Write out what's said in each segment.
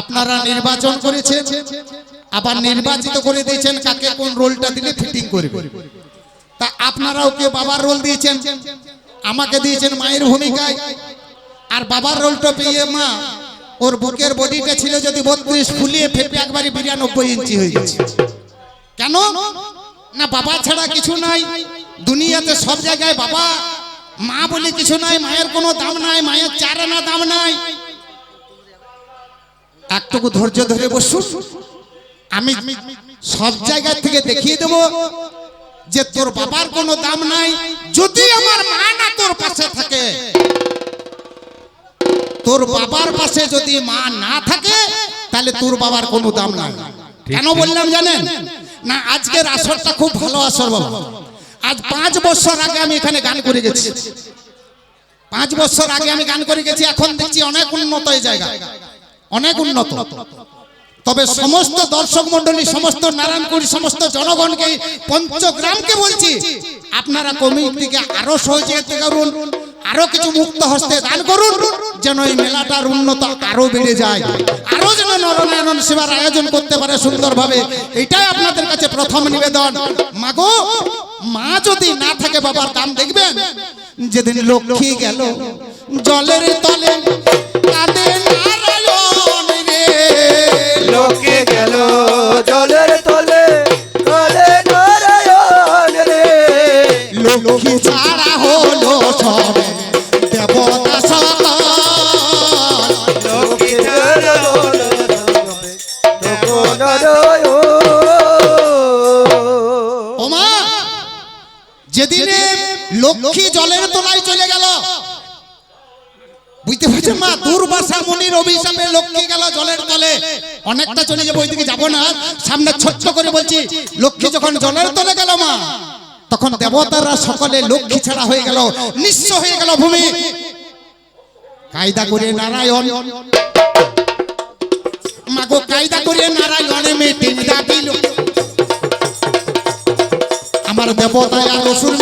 আপনারা নির্বাচন করেছেন, আবার নির্বাচিত করে দিয়েছেন কাকে কোন রোলটা দিলে ফিটিং করবে। তা আপনারাও কেউ বাবার রোল দিয়েছেন? আমাকে দিয়েছেন মায়ের ভূমিকায়। আর বাবার রোলটা পেয়ে মা, ওর বুকের বডিটা ছিল যদি বত্রিশ ফুলিয়ে ফেপে একবারে বিরানব্বই ইঞ্চি হয়ে গেছে। কেন? না বাবা ছাড়া কিছু নাই। দুনিয়াতে সব জায়গায় বাবা। মা বলে কিছু নাই, মায়ের কোনো দাম নাই, মায়ের চার আনা দাম নাই। একটুকু ধৈর্য ধরে বসুন। আমি সব জায়গা থেকে দেখিয়ে দেব যে তোর বাবার কোনো দাম নাই। যদি আমার মা না তোর পাশে থাকে তোর বাবার পাশে যদি মা না থাকে তাহলে তোর বাবার কোনো দাম নাই। কেন বললাম জানেন? না আজকের আসরটা খুব ভালো আসর বাবা। আজ পাঁচ বছর আগে আমি এখানে গান করে গেছি। পাঁচ বছর আগে আমি গান করে গেছি এখন দেখছি অনেক উন্নত এই জায়গা। অনেক উন্নত। তবে সমস্ত দর্শক মন্ডলী সমস্ত নারায়ণপুর সমস্ত জনগণকে পঞ্চগ্রামকে বলছি আপনারা কমিটিকে আরও সহযোগিতা করুন আরও কিছু মুক্ত হস্তে দান করুন যেন এই মেলাটার উন্নত আরও বেড়ে যায়। আরও যেন নরনারায়ণ সেবার আয়োজন করতে পারে সুন্দরভাবে এটাই আপনাদের কাছে প্রথম নিবেদন। মাগো মা যদি না থাকে বাবার দাম দেখবেন যেদিন লক্ষ্মী গেল জলের তলে কাঁদে নারায়ণ লোকে গেল জলের তলে তলে নারায়ণ রে। লক্ষ্মী ছাড়া হলো সবে দেবতা নারায়ণ যেদিনে লক্ষ্মী জলের তলায় চলে গেল পারছেন মা? দুর্বাসা মুনির অভিশাপে লক্ষ্মী গেল জলের তলে। অনেকটা চলে যাব, ওইদিকে যাব না। সামনে ছোট্ট করে বলছি, লক্ষ্মী যখন জলের তলে গেল মা, তখন দেবতারা সকলে লক্ষ্মী ছাড়া হয়ে গেল, নিঃস্ব হয়ে গেল ভূমি। কায়দা করে নারায়ণ। মাগো, কায়দা করে নারায়ণে মিটিং আমার দেবতায় আর অসুর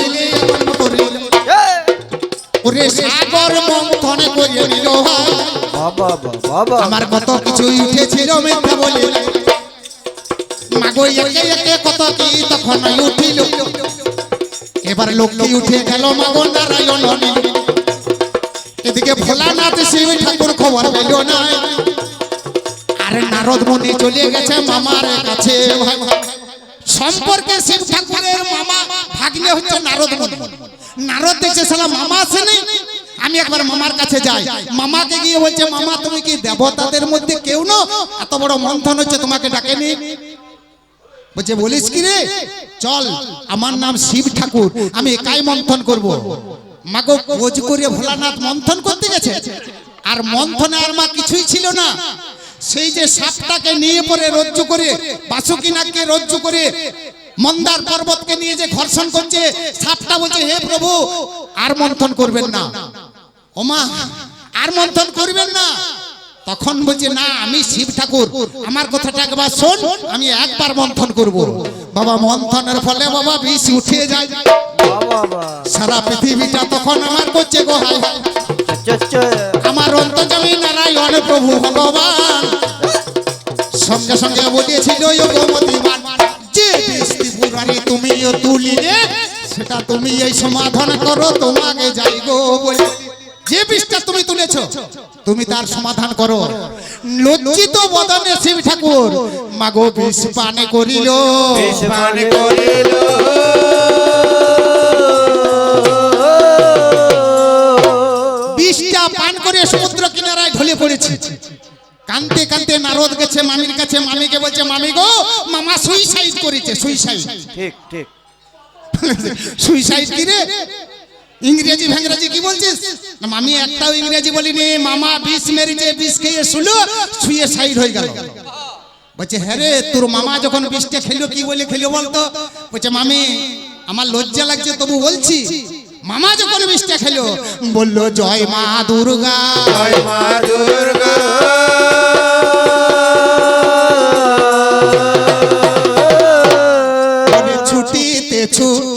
ওরে সাগর মন্থন করিয়ে নিল ভাই। বাবা বাবা আমার কত কিছুই উঠেছিল মিথ্যা বলে মাগো একে একে কত কি তখন উঠিল এবার লক্ষ্মী উঠে গেল মাগো নারায়ণ। এদিকে ভোলানাথ শিব ঠাকুর খবর পেল না আরে নারদ মুনি চলে গেছে মামার কাছে। সম্পর্কে শিব ঠাকুরের মামা ভাগ্নে হচ্ছে নারদ মুনি নারদ দেখছে সালা মামা আসেনি আমি একবার মামার কাছে যাই। মামাকে গিয়ে বলছে মামা তুমি কি দেবতাদের মধ্যে কেউ না এত বড় মন্থন হচ্ছে তোমাকে ডাকেনি বলছে বলিস কি রে? চল আমার নাম শিব ঠাকুর আমি একাই মন্থন করব। মাগো খোঁজ করে ভোলানাথ মন্থন করতে গেছে। আর মন্থনে আর মা কিছুই ছিল না। সেই যে সাপটাকে নিয়ে পরে রজ্জু করে বাসুকিনাকে রজ্জু করে মন্দার পর্বতকে নিয়ে যে ঘর্ষণ করছে, সাপটা বলছে, হে প্রভু, আর মন্থন করবেন না। ওমা, আর মন্থন করবেন না? তখন বলছে, না, আমি শিব ঠাকুর। আমার কথাটা একবার শোন, আমি একবার মন্থন করব। বাবা, মন্থনের ফলে বাবা, বিষ উঠে যায়। সারা পৃথিবীটা তখন আমার করছে গো। চচ্চা আমার অন্তর্জামী নারায়ণ প্রভু ভগবান। সঙ্গে সঙ্গে বলিয়েছিল যোগমতিমান যে বৃষ্টি পুরানি তুমিও তুলিলে সেটা তুমি এই সমাধান করো তোমাকে যাই গো বলে। যে বিষটা তুমি তুলেছো তুমি তার সমাধান করো। লজ্জিত বদনে শিব ঠাকুর মাগো বিষ পানে করিল। করিল। বিষটা পান করে সমুদ্র কিনারায় ঢলে পড়েছে। কানতে কানতে নারদ গেছে মামির কাছে মামিকে বলছে মামি গো মামা সুইসাইড করেছে সুইসাইড ঠিক ঠিক। সুইসাইড কি রে ইংরেজি ভেংরাজি কি বলছিস? মামি একটাও ইংরেজি বলিনি মামা বিষ মেরেছে বিষ খেয়ে শুলো শুয়ে সাইড হয়ে গেল। বলছে হ্যাঁ রে তোর মামা যখন বিষটা খেলো কি বলে খেলো বলতো? বলছে মামি আমার লজ্জা লাগছে তবু বলছি মামা যখন বিষটা খেলো বলল জয় মা দুর্গা। জয় মা দুর্গা। Espírito.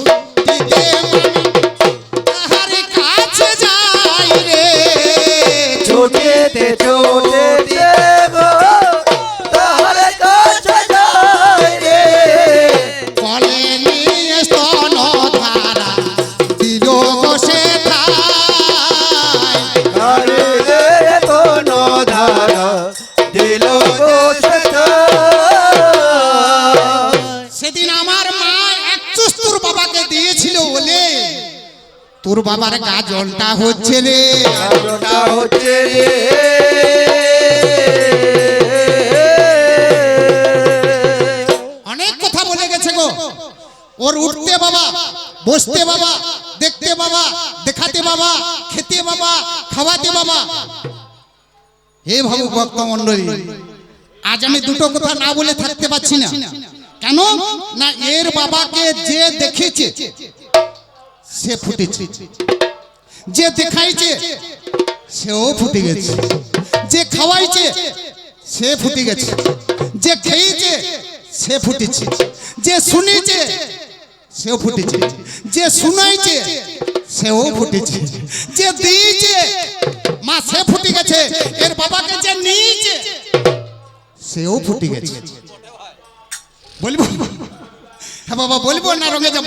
তোর বাবার গা জলটা হচ্ছে রে। আলোটা হচ্ছে রে। অনেক কথা বলে গেছে গো। ওর উঠতে বাবা বসতে বাবা দেখতে বাবা দেখাতে বাবা খেতে বাবা খাওয়াতে বাবা। হে ভাবু ভক্ত মন্ডলী আজ আমি দুটো কথা না বলে থাকতে পারছি না। কেন? না এর বাবাকে যে দেখেছে সে ফুটেছে। যে দেখাইছে সেও ফুটে গেছে। যে খাওয়াইছে সে ফুটে গেছে। যে খেয়েছে সে ফুটেছে। যে শুনেছে সেও ফুটেছে। যে শুনাইছে সেও ফুটেছে। যে দিয়েছে মা সে ফুটে গেছে। এর বাবাকে যে নিয়েছে সেও ফুটে গেছে। বলব। হ্যাঁ বাবা বলব না রঙে যাব।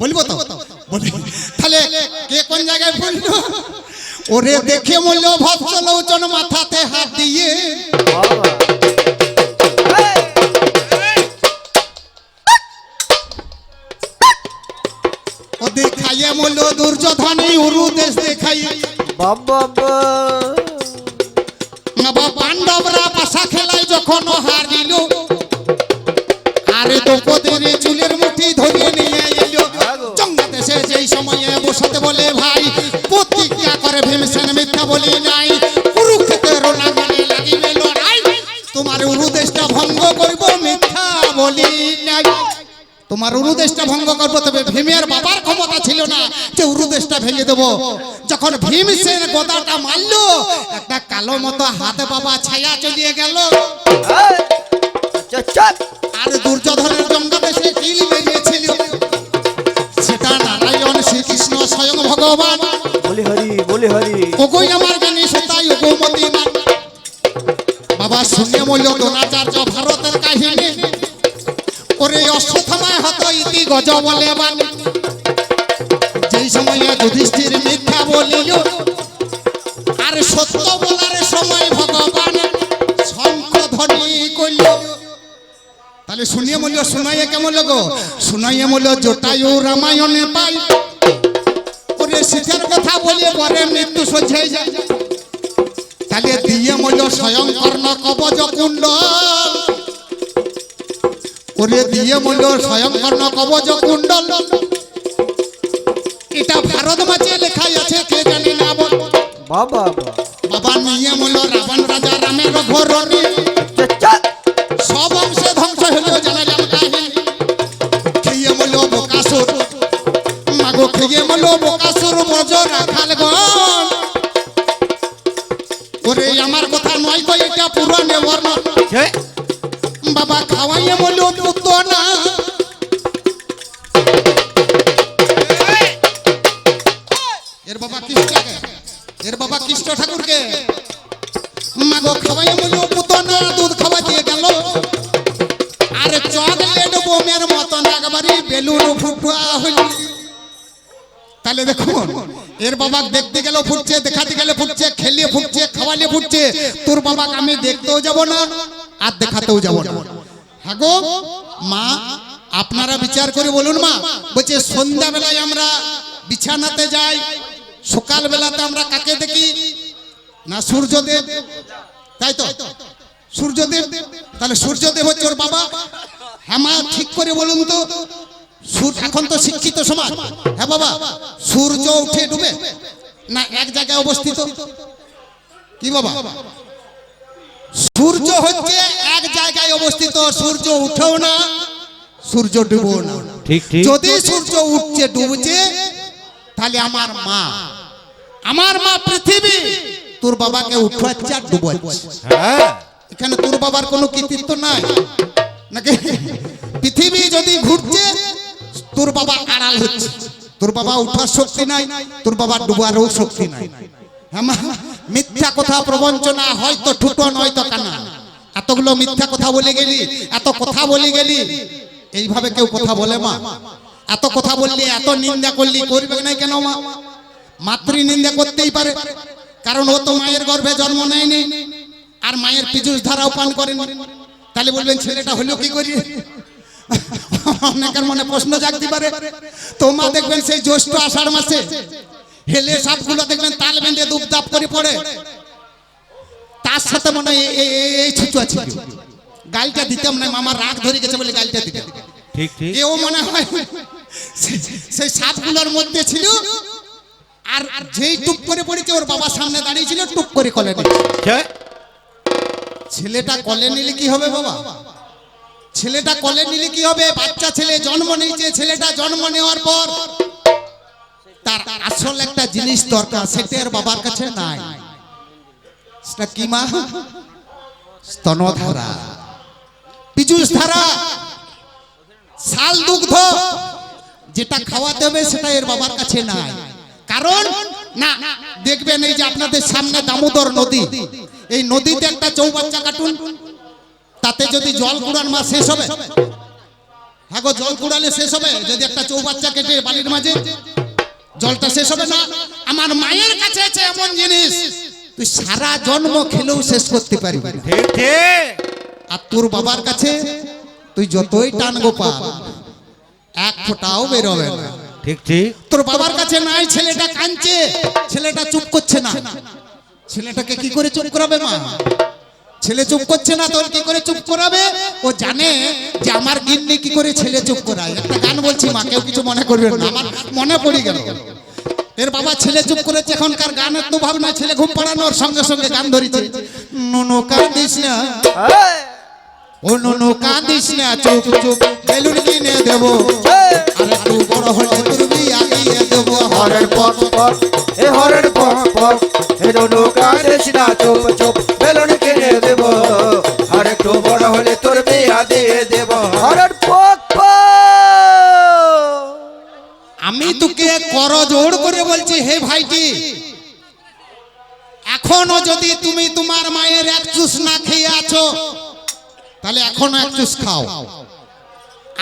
বলব তো। তাহলে কে কোন জায়গায় বলল? ওরে দেখে মূল্য ভৎস লোচন মাথাতে হাত দিয়ে। ও দেখাইয়ে মূল্য দুর্যোধনী উরু দেশ দেখাই। বাবা বাবা। পাণ্ডবরা পাশা খেলায় যখন হারিল ভীমসেন মিথ্যা বলি নাই। কুরুক্ষেত্রের নাগালে লাগিবে লড়াই। তোমার উরুদেশটা ভঙ্গ করব মিথ্যা বলি নাই। তোমার উরুদেশটা ভঙ্গ করব তবে ভীমের বাবার ক্ষমতা ছিল না যে উরুদেশটা ভেঙে দেবো। যখন ভীমসেন গোদাটা মারলো একটা কালো মতো হাতে বাবা ছায়া চলিয়ে গেল। আর দুর্যোধনের জঙ্গা দেশে কিল বেরিয়েছিল। সেটা নারায়ণ শ্রীকৃষ্ণ স্বয়ং ভগবান। বলি হরি বলি হরি। ওগোই আমার জ্ঞানী সতাই ওগোমতি মা বাবা শুনে মূল্য দ্রোণাচার্য ভারতের কাহিনী। ওরে অশ্বত্থামায় হত ইতি গজ বলে বাণী যেই সময়ে যুধিষ্ঠির মিথ্যা বলিল, আর সত্য বলার সময় ভগবান শঙ্খ ধ্বনি কইল তাহলে শুনিয়ে মূল্য শুনাইয়ে কেমন লোক? শুনাইয়ে মূল্য জটায়ু রামায়ণে পাই। ওরে কথা বলে পরে মৃত্যু সহ্যাই যায়। তাহলে দিয়ে মূল্য স্বয়ং কর্ণ কবচ কুণ্ড। ওরে দিয়ে মূল্য স্বয়ং কর্ণ কবচ কুণ্ডল এটা ভারত মাঝে লেখাই আছে কে জানে না বাবা বাবা। নিয়ে মূল্য রাবণ রাজা রামের ঘরণী। চকলেট বোমের মতন একবারই বেলুন ফুটুয়া হইল। তাহলে দেখুন, এর বাবা দেখতে গেল ফুটছে, দেখাতে গেলে ফুটছে খেলিয়ে ফুটছে, খাওয়ালে ফুটছে। তোর বাবাকে আমি দেখতেও যাব না, আর দেখাতেও যাব না। হ্যাঁ গো, মা, আপনারা বিচার করে বলুন মা, বলছে সন্ধ্যাবেলায় আমরা বিছানাতে যাই সকাল বেলাতে আমরা কাকে দেখি? না সূর্যদেব? তাই তো? সূর্যদেব? তাহলে সূর্যদেব হচ্ছে ওর বাবা? হ্যাঁ মা ঠিক করে বলুন তো সূর্য এখন তো শিক্ষিত সমাজ। হ্যাঁ বাবা সূর্য উঠে ডুবে না এক জায়গায় অবস্থিত? কি বাবা? সূর্য হচ্ছে এক জায়গায় অবস্থিত সূর্য উঠেও না সূর্য ডুবেও না। ঠিক ঠিক। যদি সূর্য উঠছে ডুবছে তাহলে আমার মা আমার মা পৃথিবী তোর বাবাকে উঠাচ্ছে আর ডুবাচ্ছে। হ্যাঁ। এখানে তোর বাবার কোনো কৃতিত্ব নাই। নাকি? পৃথিবী যদি ঘুরছে, তোর বাবা আড়াল হচ্ছে। তোর বাবা উঠার শক্তি নাই, তোর বাবা ডুবারও শক্তি নাই। হ্যাঁ মিথ্যা কথা প্রবঞ্চনা হয়তো ঠুটো নয়তো কানা। এতগুলো মিথ্যা কথা বলে গেলি, এত কথা বলে গেলি, এইভাবে কেউ কথা বলে মা? এত কথা বললি, এত নিন্দা করলি, করবে না কেন মা? মাতৃ নিন্দা করতেই পারে, কারণ ও তো মায়ের গর্ভে জন্ম নেয়নি, আর মায়ের পিজুস ধারাও পান করেন। তাহলে বলবেন ছেলেটা হলো কি করি? অনেকের মনে প্রশ্ন জাগতে পারে। তোমা দেখবেন সেই জ্যৈষ্ঠ আষাঢ় মাসে হেলে সাপগুলো দেখবেন তাল বেঁধে দুপদাপ করে পড়ে। তার সাথে মনে হয় এই- ছুচু আছে গালটা দিতাম না মামার রাগ ধরে গেছে বলে গালটা দিতাম। ঠিক ঠিক। এও মনে হয় সেই সাপগুলোর মধ্যে ছিল আর যেই টুপ করে পড়েছে ওর বাবার সামনে দাঁড়িয়ে ছিল টুপ করে কলে নিচ্ছে ছেলেটা কলে নিলে কি হবে বাবা? ছেলেটা কলে নিলে কি হবে? বাচ্চা ছেলে জন্ম নিয়েছে ছেলেটা জন্ম নেওয়ার পর তার আসল একটা জিনিস দরকার সেটা আর বাবার কাছে নাই। সেটা কি মা? স্তনধারা। পিজুস ধারা শাল দুগ্ধ যেটা খাওয়াতে হবে সেটা এর বাবার কাছে নাই। কারণ না দেখবেন এই যে আপনাদের সামনে দামোদর নদী। এই নদীতে একটা চৌবাচ্চা কাটুন তাতে যদি জল কুড়ান মাছ শেষ হবে। হ্যাঁ গো জল কুড়ালে শেষ হবে। যদি একটা চৌবাচ্চা কেটে বালির মাঝে জলটা শেষ হবে না আমার মায়ের কাছে আছে এমন জিনিস। তুই সারা জন্ম খেলেও শেষ করতে পারবি না। ঠিক ঠিক আর তোর বাবার কাছে তুই যতই টান গোপাল এক ফোঁটাও বেরোবে না। ঠিক ঠিক। তোর বাবার কাছে নাই ছেলেটা কাঁদছে ছেলেটা চুপ করছে না। ছেলেটাকে কি করে চুপ করাবে মা? ছেলে চুপ করছে না তোর কি করে চুপ করাবে? ও জানে যে আমার গিন্নি কি করে ছেলে চুপ করায়। একটা গান বলছি মা কেউ কিছু মনে করবে না আমার মনে পড়ে গেল। এর বাবা ছেলে চুপ করেছে এখনকার গানের তো ভাবনা ছেলে ঘুম পাড়ানোর সঙ্গে সঙ্গে গান ধরেছে। নুনু কাঁদিস না। ও নুনু কাঁদিস না চুপ চুপ বেলুন কিনে দেবো। আর একটু বড় হলে তোর বিয়া দিয়ে দেবো। হরের পক পক এ হরের পক পক এ দোনো কাঁদিস না চুপ চুপ বেলুন কিনে দেব। আর একটু বড় হলে তোর বিয়া দিয়ে দেব। হরের পক পক আমি তোকে কর জোর করে বলছি হে ভাইটি। এখনও যদি তুমি তোমার মায়ের এক চুস না খেয়ে আছো তাহলে এখনও এক চুস খাও।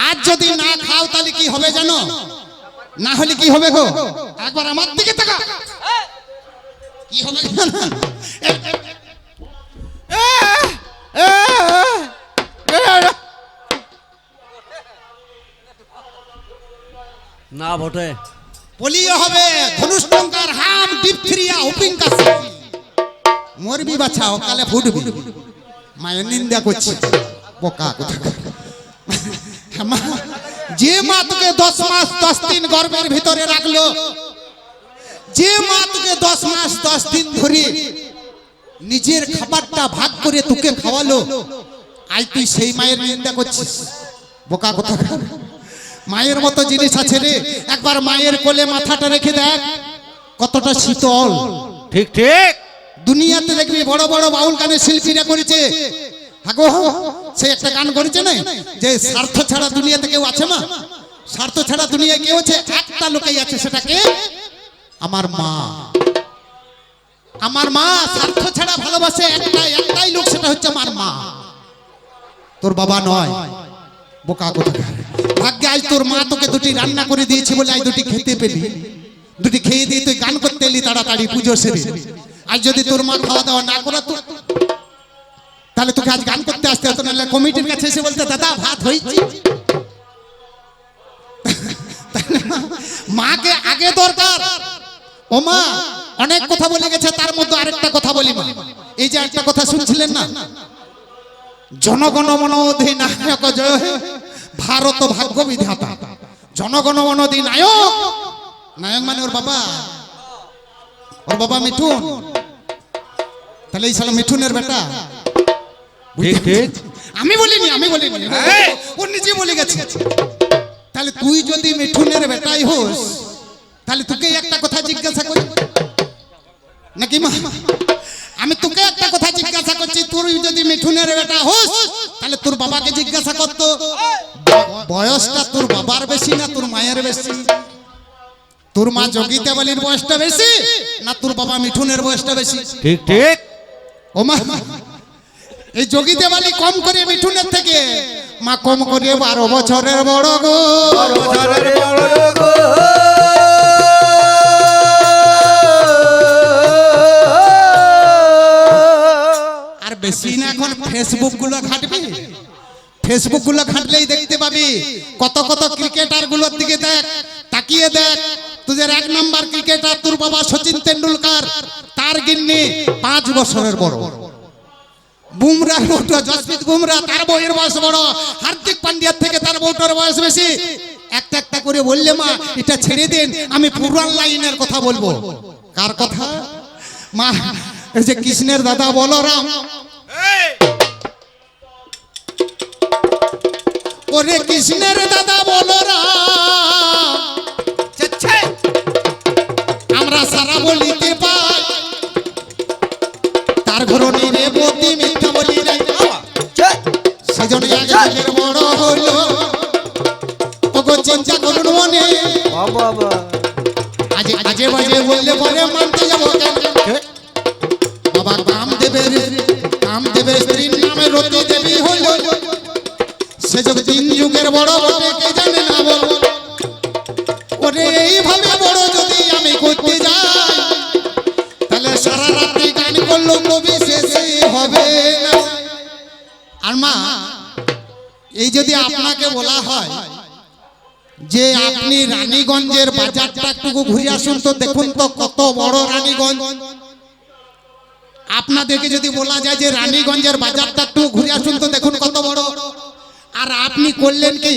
আজ যদি না খাও তাহলে কি হবে জানো? না হলে কি হবে গো? একবার আমার দিকে তাকা। কি হবে জানো? এ- এ- না ভোটে পোলিও হবে ধনুষ্টঙ্কার হাম ডিপথ্রিয়া হুপিং কাশি। মরবি বাছা অকালে ফুটবি। মায়ের নিন্দা করছে। বোকা কোথাকার। মা, যে মা তোকে দশ মাস দশ দিন গর্ভের ভিতরে রাখল যে মা তোকে দশ মাস দশ দিন ধরে নিজের খাবারটা ভাগ করে তোকে খাওয়ালো আজ তুই সেই মায়ের নিন্দা করছিস। বোকা কোথাকার? মায়ের মতো জিনিস আছে রে। একবার মায়ের কোলে মাথাটা রেখে দেখ কতটা শীতল। ঠিক ঠিক। দুনিয়াতে দেখবি বড় বড় বাউল গানের শিল্পীরা করেছে। হাগো সে একটা গান করেছে না? যে স্বার্থ ছাড়া দুনিয়াতে কেউ আছে মা? স্বার্থ ছাড়া দুনিয়ায় কেউ আছে? একটা লোকেই আছে সেটাকে আমার মা। আমার মা স্বার্থ ছাড়া ভালোবাসে একটাই একটাই লোক, সেটা হচ্ছে আমার মা। তোর বাবা নয়। বোকা কোথাকার। ভাগ্যে আজ তোর মা তোকে দুটি রান্না করে দিয়েছি বলে আজ দুটি খেতে পেলি। দুটি খেয়ে দিয়ে তুই গান করতে এলি তাড়াতাড়ি, পুজো সেরে। আজ যদি তোর মা খাওয়া দাওয়া না করে তো তাহলে তোকে আজ গান করতে আসতে হতো, নাহলে কমিটির কাছে এসে বলতে, দাদা, ভাত হয়েছে। মাকে আগে দরকার। ও মা, অনেক কথা বলে গেছে, তার মধ্যে আরেকটা কথা বলি মা। এই যে একটা কথা শুনছিলেন না? জনগণ মন অধিনায়ক জয়, ভারত ভাগ্য বিধাতা জনগণ মন অধিনায়ক নায়ক মানে ওর বাবা। ওর বাবা মিঠুন। তাহলে এই সালা মিঠুনের বেটা। আমি বলিনি আমি বলিনি! ও নিজে বলে গেছে। তাহলে তুই যদি মিঠুনের বেটাই হোস তাহলে তোকে একটা কথা জিজ্ঞাসা করি। নাকি মা? আমি তোকে একটা কথা জিজ্ঞাসা করছি তুই যদি মিঠুনের বেটা হোস তাহলে তোর বাবাকে জিজ্ঞাসা করতো। বয়সটা তোর বাবার বেশি না তোর মায়ের বেশি? তোর মা যোগিতা বালির বয়সটা বেশি না তোর বাবা মিঠুনের বয়সটা বেশি? ঠিক ঠিক। ও মা। এই যোগী দেওয়ালি কম করে মিঠুনের থেকে। মা কম করে বারো বছরের বড় গো। বছরের বড় গো। আর বেশি না এখন ফেসবুকগুলো ঘাটবি। ফেসবুকগুলো ঘাটলেই দেখতে পাবি। কত কত ক্রিকেটারগুলোর দিকে দেখ তাকিয়ে দেখ। তোদের এক নাম্বার ক্রিকেটার তোর বাবা সচিন তেন্ডুলকার তার গিন্নি পাঁচ বছরের বড়। বুমরা বউটা জসপ্রীত বুমরা তার বউয়ের বয়স বড়। হার্দিক পান্ডিয়ার থেকে তার বউটার বয়স বেশি। একটা একটা করে বললে মা এটা ছেড়ে দেন আমি পুরান লাইনের কথা বলব। কার কথা? মা এই যে কৃষ্ণের দাদা বলরাম। ওরে কৃষ্ণের দাদা বলরাম। আমরা সারা বলিতে বাবা আজে আজে বাজে বললে পরে রানীগঞ্জের বাজারটা একটু ঘুরে আসুন তো দেখুন তো কত বড় রানীগঞ্জ। আপনাদেরকে যদি বলা যায় যে রানীগঞ্জের বাজারটা একটু ঘুরে আসুন তো দেখুন কত বড়। আর আপনি করলেন কি?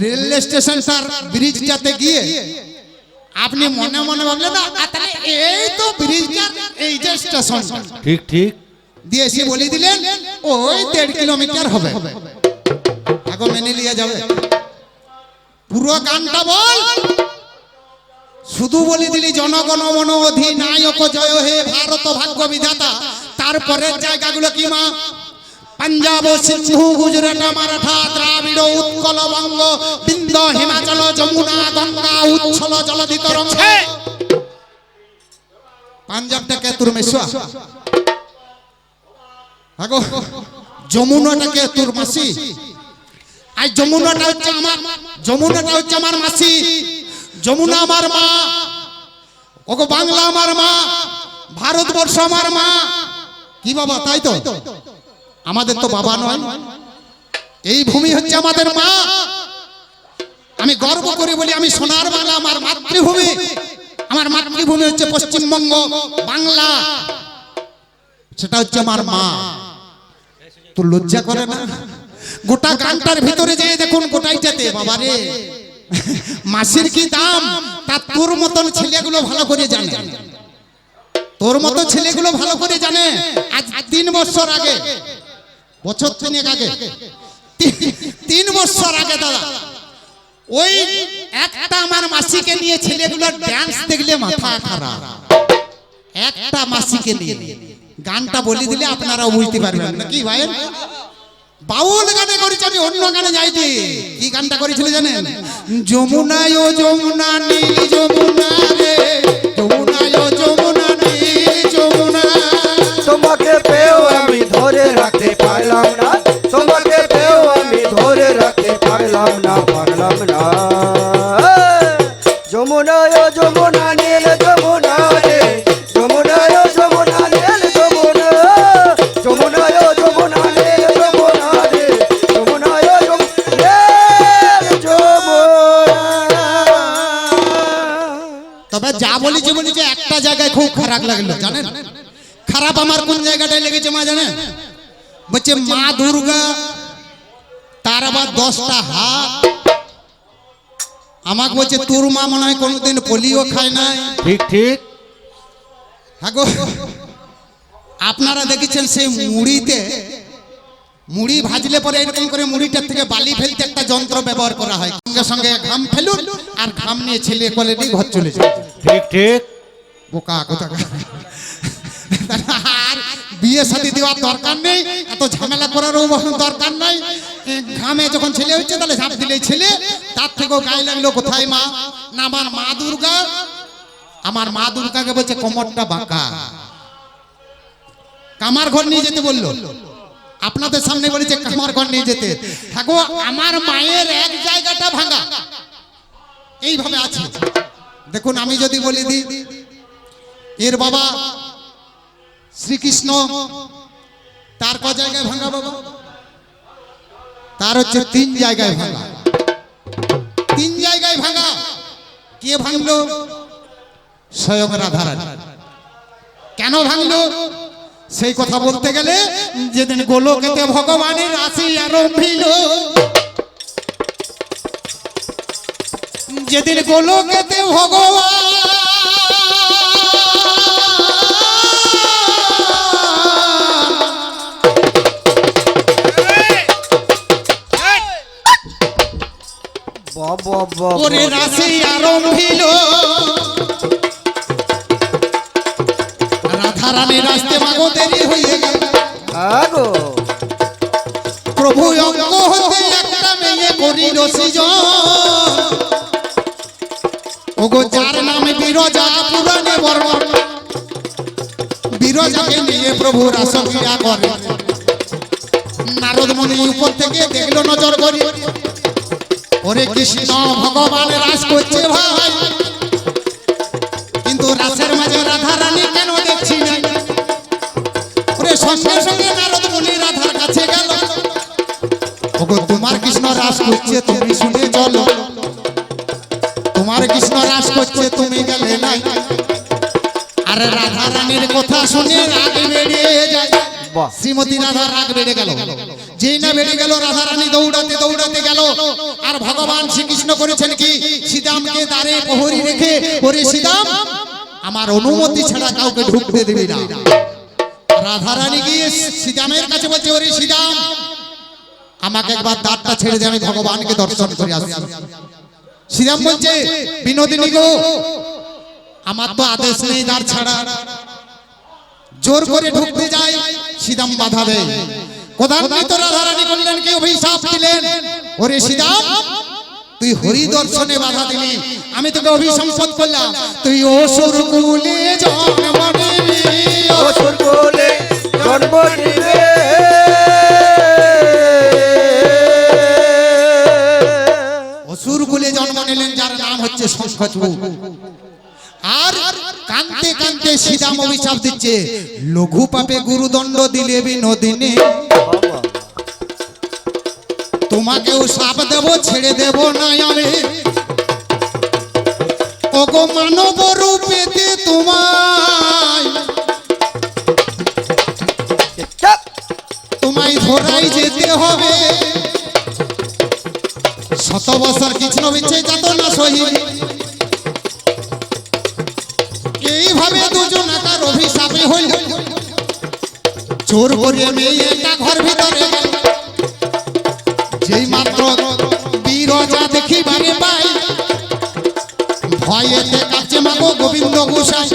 রেলওয়ে স্টেশন স্যার ব্রিজটাতে গিয়ে আপনি মনে মনে ভাবলেন না "আ, এই তো ব্রিজটা এই যে স্টেশন ঠিক ঠিক। দিয়ে এসে বলে দিলেন ওই দেড় কিলোমিটার হবে। আগে মেনে নিয়ে যাবে। পুরো গানটা বল। শুধু বলে দিলি জনগণ মন অধিনায়ক জয় হে ভারত ভাগ্য বিধাতা তারপরের জায়গাগুলো কি মা? পাঞ্জাব সিন্ধু গুজরাট মারাঠা দ্রাবিড় উৎকল বঙ্গ বিন্দ হিমাচল যমুনা গঙ্গা উচ্ছল জলধি তরঙ্গ পাঞ্জাবটাকে তোর মেশুয়া আগো যমুনাটাকে তোর মাসি? আর যমুনাটা হচ্ছে আমার যমুনাটা হচ্ছে আমার মাসি। যমুনা আমার মা, ওগো বাংলা আমার মা, ভারতবর্ষ আমার মা। কি বাবা, তাই তো? আমাদের তো বাবা নয়। এই ভূমি হচ্ছে আমাদের মা। আমি গর্ব করে বলি, আমি সোনার বাংলা, আমার মাতৃভূমি। আমার মাতৃভূমি হচ্ছে পশ্চিমবঙ্গ, বাংলা। সেটা হচ্ছে আমার মা। তো লজ্জা করে না? গোটা গানটার ভিতরে যেয়ে দেখুন গোটাইটাতে বাবা রে মাসির কি দাম? তা তোর মতন ছেলেগুলো ভালো করে জানে। তোর মতো ছেলেগুলো ভালো করে জানে। আজ তিন বছর আগে, বছর তিনেক আগে, তিন বছর আগে দাদা, ওই একটা আমার মাসিকে নিয়ে ছেলেগুলোর ড্যান্স দেখলে মাথা খারাপ। একটা মাসিকে নিয়ে। গানটা বলে দিলে আপনারাও বুঝতে পারবেন। নাকি ভাই? বাউল গানে করেছি, আমি অন্য গানে যাইছি কি গানটা করেছিল জানেন? যমুনা ও যমুনা নীল, যমুনা রে। যমুনা ও যমুনা নীল, যমুনা। তোমাকে পেও আমি ধরে রাখতে পারলাম না। তোমাকে পেও আমি ধরে রাখতে পারলাম না। জায়গাটায় লেগেছে মা জানেন বলছে মা দুর্গা তার আবার দশটা হাত। আমাকে বলছে তোর মা মনে হয় কোনোদিন পোলিও খায় নাই? ঠিক ঠিক। হ্যাঁ আপনারা দেখেছেন সেই মুড়িতে মুড়ি ভাজলে পরে এরকম করে মুড়িটার থেকে বালি ফেলতে একটা যন্ত্র ব্যবহার করা হয়। সঙ্গে সঙ্গে ঘাম ফেলুন আর ঘাম নিয়ে ছেলে কোলে নিয়ে ঘর চলে যায় ঠিক ঠিক। বোকা কোথা। বিয়ে শাদী দেওয়ার দরকার নেই, এত ঝামেলা করারও দরকার নাই। ঘামে যখন ছেলে হচ্ছে তাহলে ঝাঁপ দিলে ছেলে, তার থেকেও গায়ে লাগল, কোথায় মা? না, আমার মা দুর্গা। আমার মা দুর্গাকে বলছে, কোমরটা বাঁকা। কামার ঘর নিয়ে যেতে বলল। আপনাদের সামনে বলেছে, কামার ঘর নিয়ে যেতে। থাকো আমার মায়ের এক জায়গাটা ভাঙা। এইভাবে আছে। দেখুন, আমি যদি বলি দিই এর বাবা শ্রীকৃষ্ণ, তার ক জায়গায় ভাঙা বাবা? তার হচ্ছে তিন জায়গায় ভাঙা। তিন জায়গায় ভাঙা। কে ভাঙলো? স্বয়ং রাধারানী। কেন ভাঙলো? সেই কথা বলতে গেলে যেদিন গোলকেতে ভগবানের আসি আরম্ভিল যেদিন গোলকেতে ভগবান ওরে রাশি আরম্ভিল। রাধা রানীর আসতে মাগো দেরি হয়ে গেল। আগো। প্রভু অঙ্গ হতে একটা মেয়ে করিল সৃজন। ওগো যার নামে বিরজা পুরাণে বর্ণন। বিরজাকে নিয়ে প্রভু রাসক্রিয়া করে। নারদ মুনি উপর থেকে দেখল নজর করে। ওরে কৃষ্ণ ভগবান রাস করছে ভাই। কিন্তু রাসের মাঝে রাধা রানী কেন দেখছি না ওরে সঙ্গে সঙ্গে নারদ মুনি রাধার কাছে গেল। ওগো তোমার কৃষ্ণ রাস করছে তুমি শুনে চলো। তোমার কৃষ্ণ রাস করছে তুমি গেলে নাই। আরে রাধা রানীর কথা শুনে রাগ বেরিয়ে যায়। শ্রীমতী রাধা রাগ বেড়ে গেল। যেই না বেড়ে গেল রাধা রানী দৌড়াতে দৌড়াতে গেল। আর ভগবান শ্রীকৃষ্ণ করেছেন কি? সীতামকে দ্বারে প্রহরী রেখে ওরে সীতাম, আমার অনুমতি ছাড়া কাউকে ঢুকতে দিবি না। রাধা রানী গিয়ে সীতামের কাছে বলছে, ওরে সীতাম, আমাকে একবার দাঁতটা ছেড়ে দিয়ে আমি ভগবানকে দর্শন করে আসি। শ্রীরাম বলছে, বিনোদিনী গো, আমার তো আদেশ নেই দাঁড় ছাড়া। জোর করে ঢুকতে যায় সীতাম বাধা দেয়। কোধান্বিত রাধারানী করলেন কি অভিশাপ দিলেন। ওরে সীতাম তুই হরি দর্শনে বাধা দিলি। আমি তোকে অভিসম্পদ করলাম। তুই অসুর কুলে জন্ম নিবি অসুর কোলে জন্ম নিবে অসুর কুলে জন্ম নিলেন যার নাম হচ্ছে শঙ্খচূড়। আর কান্তে কান্তে সীতাম অভিশাপ দিচ্ছে। লঘু পাপে গুরুদণ্ড দিলে বিনোদিনী। তোমাকেও সাপ দেব ছেড়ে দেব না আমি। ওগো মানব রূপেতে তোমায়। তোমায় ধরাই যেতে হবে। শত বছর কৃষ্ণ বিচ্ছে যত না সহি অভিশাপে হইল। চোর করে মেয়েটা ঘর ভিতরে যেই মাত্র বিরজা দেখিবারে পাই ভয়েতে কাছে মাগো গোবিন্দ গোসাই।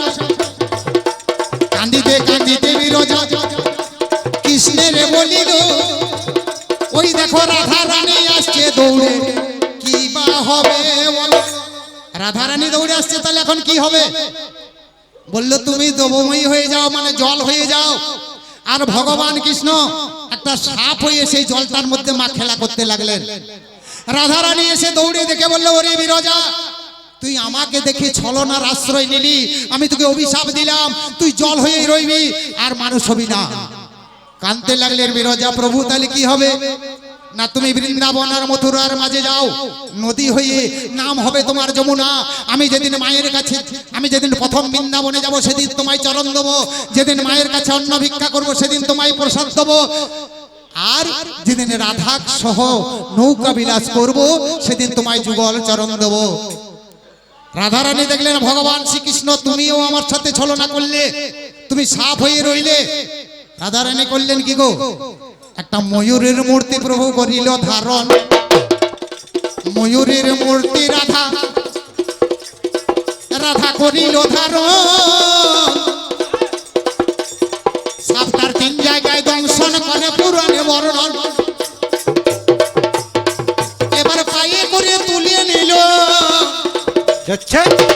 বলল, তুমি দেবময়ী হয়ে যাও মানে জল হয়ে যাও। আর ভগবান কৃষ্ণ একটা সাপ হয়ে সেই জলটার মধ্যে মা খেলা করতে লাগলেন। রাধা রানী এসে দৌড়ে দেখে বলল, ওরে বিরজা, তুই আমাকে দেখে ছলনার আশ্রয় নিলি। আমি তোকে অভিশাপ দিলাম। তুই জল হয়ে রইবি, আর মানুষ হবি না। কানতে লাগলেন বিরজা, প্রভু, তাহলে কি হবে? না, তুমি বৃন্দাবন আর মথুরার মাঝে যাও। নদী হয়ে নাম হবে তোমার যমুনা। আমি যেদিন মায়ের কাছে, আমি যেদিন প্রথম বৃন্দাবনে যাব, সেদিন তোমায় চরণ দেবো। যেদিন মায়ের কাছে অন্ন ভিক্ষা করব, সেদিন তোমায় প্রসাদ দেবো। আর যেদিন রাধা সহ নৌকা বিলাস করব, সেদিন তোমায় যুগল চরণ দেবো। রাধারানী দেখলেন, ভগবান শ্রীকৃষ্ণ, তুমিও আমার সাথে ছলনা করলে। তুমি সাপ হয়ে রইলে। রাধারানী করলেন, কি গো? একটা ময়ূরের মূর্তি প্রভু করিল ধারণ। ময়ূরের মূর্তি রাধা। রাধা করিল ধারণ। সাপটার তিন জায়গায় দংশন করে পুরাণে বর্ণন। এবার পায়ে করে তুলিয়ে নিল। যাচ্ছে।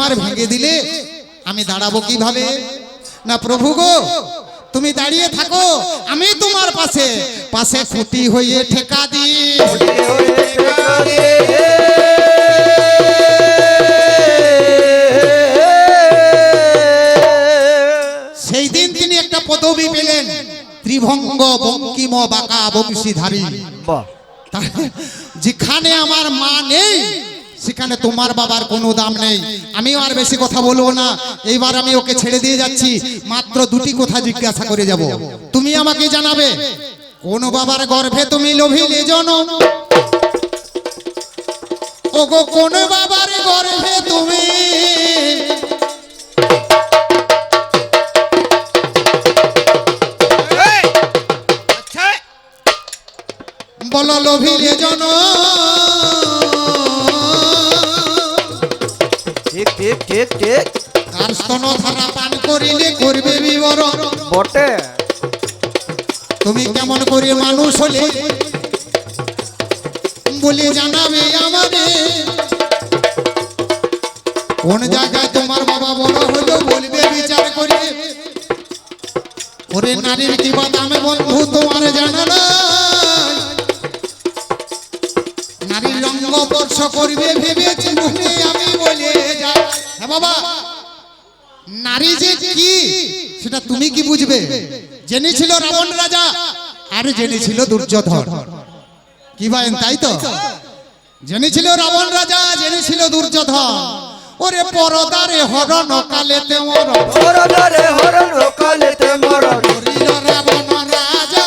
আমার ভেঙে দিলে আমি দাঁড়াবো কীভাবে? না প্রভু গো তুমি দাঁড়িয়ে থাকো আমি তোমার পাশে। পাশে খুঁটি হয়ে ঠেকা দিই সেই দিন তিনি একটা পদবি পেলেন ত্রিভঙ্গ বঙ্কিম বাঁকা বংশীধারী। যেখানে আমার মা নেই সেখানে তোমার বাবার কোনো দাম নেই। আমিও আর বেশি কথা বলব না। এইবার আমি ওকে ছেড়ে দিয়ে যাচ্ছি। মাত্র দুটি কথা জিজ্ঞাসা করে যাব। তুমি আমাকে জানাবে কোন বাবার গর্ভে তুমি লোভিলে জনম ওগো কোন বাবার গর্ভে তুমি? আচ্ছা। বলো লোভিলে জনম ঠিক ঠিক ঠিক। ঠিক স্তন ধারা পান করিলে করবে বিবরণ। বটে। তুমি কেমন করে মানুষ হলে বলে জানাবে আমাদের। কোন জায়গায় তোমার বাবা বড় হলো বলবে বিচার করে ওরে নারীর কি বাদামে বন্ধু তোমার জানা না স্পর্শ করবে ভেবেছি মনে আমি বলে হ্যাঁ বাবা। নারী যে কি সেটা তুমি কি বুঝবে? জেনেছিল রাবণ রাজা আর জেনেছিল দুর্যোধন। কি তাই তো? জেনেছিল রাবণ রাজা জেনেছিল দুর্যোধন। ওরে পরদারে হরণ কালেতে কালেতে মরণ। রাবণ রাজা।